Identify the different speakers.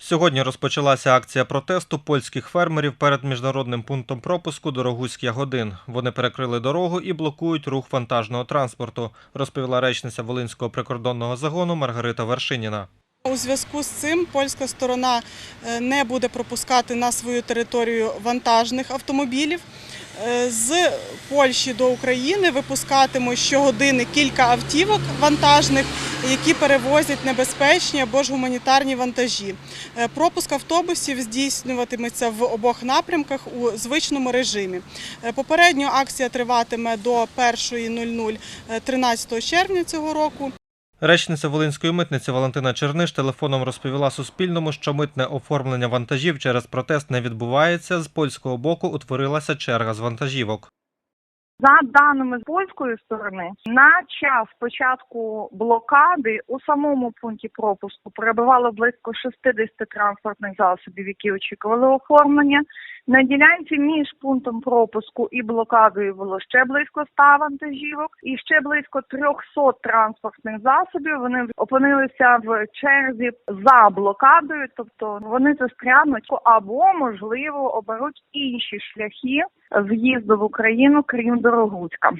Speaker 1: Сьогодні розпочалася акція протесту польських фермерів перед міжнародним пунктом пропуску Дорогуськ Ягодин. Вони перекрили дорогу і блокують рух вантажного транспорту, розповіла речниця Волинського прикордонного загону Маргарита Вершиніна.
Speaker 2: У зв'язку з цим польська сторона е, не буде пропускати на свою територію вантажних автомобілів. Е, З Польщі до України випускатимуть щогодини кілька автівок вантажних, які перевозять небезпечні або ж гуманітарні вантажі. Е, Пропуск автобусів здійснюватиметься в обох напрямках у звичному режимі. Е, Попередньо акція триватиме до 1.00 е, 13 червня цього року.
Speaker 1: Речниця Волинської митниці Валентина Черниш телефоном розповіла Суспільному, що митне оформлення вантажів через протест не відбувається. З польського боку утворилася черга з вантажівок.
Speaker 3: За даними з польської сторони, на час початку блокади у самому пункті пропуску перебувало близько 60 транспортних засобів, які очікували оформлення. На ділянці між пунктом пропуску і блокадою було ще близько 100 вантажівок, і ще близько 300 транспортних засобів. Вони опинилися в черзі за блокадою, тобто вони застрянуть або можливо оберуть інші шляхи в'їзду в Україну, крім Дорогуцька.